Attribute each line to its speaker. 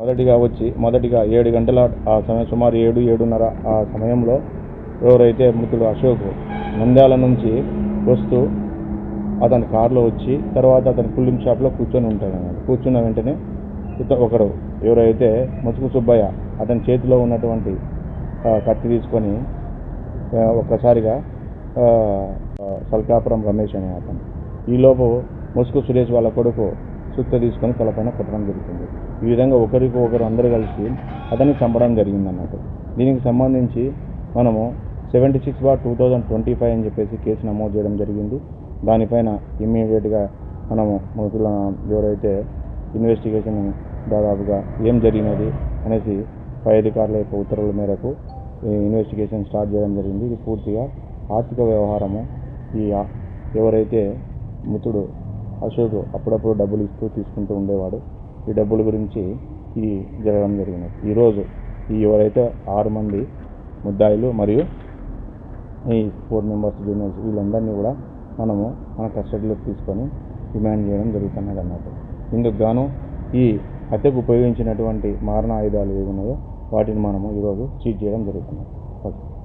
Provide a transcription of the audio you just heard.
Speaker 1: మొదటిగా వచ్చి మొదటిగా ఏడు గంటల ఆ సమయం సుమారు ఏడు ఏడున్నర ఆ సమయంలో ఎవరైతే మృతుడు అశోక్ నంద్యాల నుంచి వస్తూ అతని కారులో వచ్చి తర్వాత అతని కూలింగ్ షాప్లో కూర్చొని ఉంటాడు అన్నమాట. కూర్చున్న వెంటనే ఇత ఒకడు ఎవరైతే ముసుగు సుబ్బయ్య అతని చేతిలో ఉన్నటువంటి కత్తి తీసుకొని ఒక్కసారిగా సల్కాపురం రమేష్ అనే అతను. ఈలోపు ముసుగు సురేష్ వాళ్ళ కొడుకు సుత్త తీసుకొని తలపైన కొట్టడం జరుగుతుంది. ఈ విధంగా ఒకరికి ఒకరు అందరూ కలిసి అతన్ని చంపడం జరిగింది అన్నట్టు దీనికి సంబంధించి మనము seventy six bar two thousand twenty five అని చెప్పేసి కేసు నమోదు చేయడం జరిగింది. దానిపైన ఇమ్మీడియట్గా మనము మృతుల ఎవరైతే ఇన్వెస్టిగేషన్ దాదాపుగా ఏం జరిగినది అనేసి పై అధికారుల యొక్క ఉత్తర్వుల మేరకు ఈ ఇన్వెస్టిగేషన్ స్టార్ట్ చేయడం జరిగింది. ఇది పూర్తిగా ఆర్థిక వ్యవహారము. ఈ ఎవరైతే మృతుడు అశోక్ అప్పుడప్పుడు డబ్బులు ఇస్తూ తీసుకుంటూ ఉండేవాడు. ఈ డబ్బుల గురించి ఇది జరగడం జరిగినది ఈరోజు ఈ ఎవరైతే ఆరు మంది ముద్దాయిలు మరియు ఈ ఫోర్ మెంబర్స్ జూనియర్స్ వీళ్ళందరినీ కూడా మనము మన కస్టడీలోకి తీసుకొని డిమాండ్ చేయడం జరుగుతున్నది అన్నట్టు ఇందుకు గాను ఈ హత్యకు ఉపయోగించినటువంటి మారణ ఆయుధాలు ఏవి ఉన్నాయో వాటిని మనము ఈరోజు చీట్ చేయడం జరుగుతుంది. ఓకే.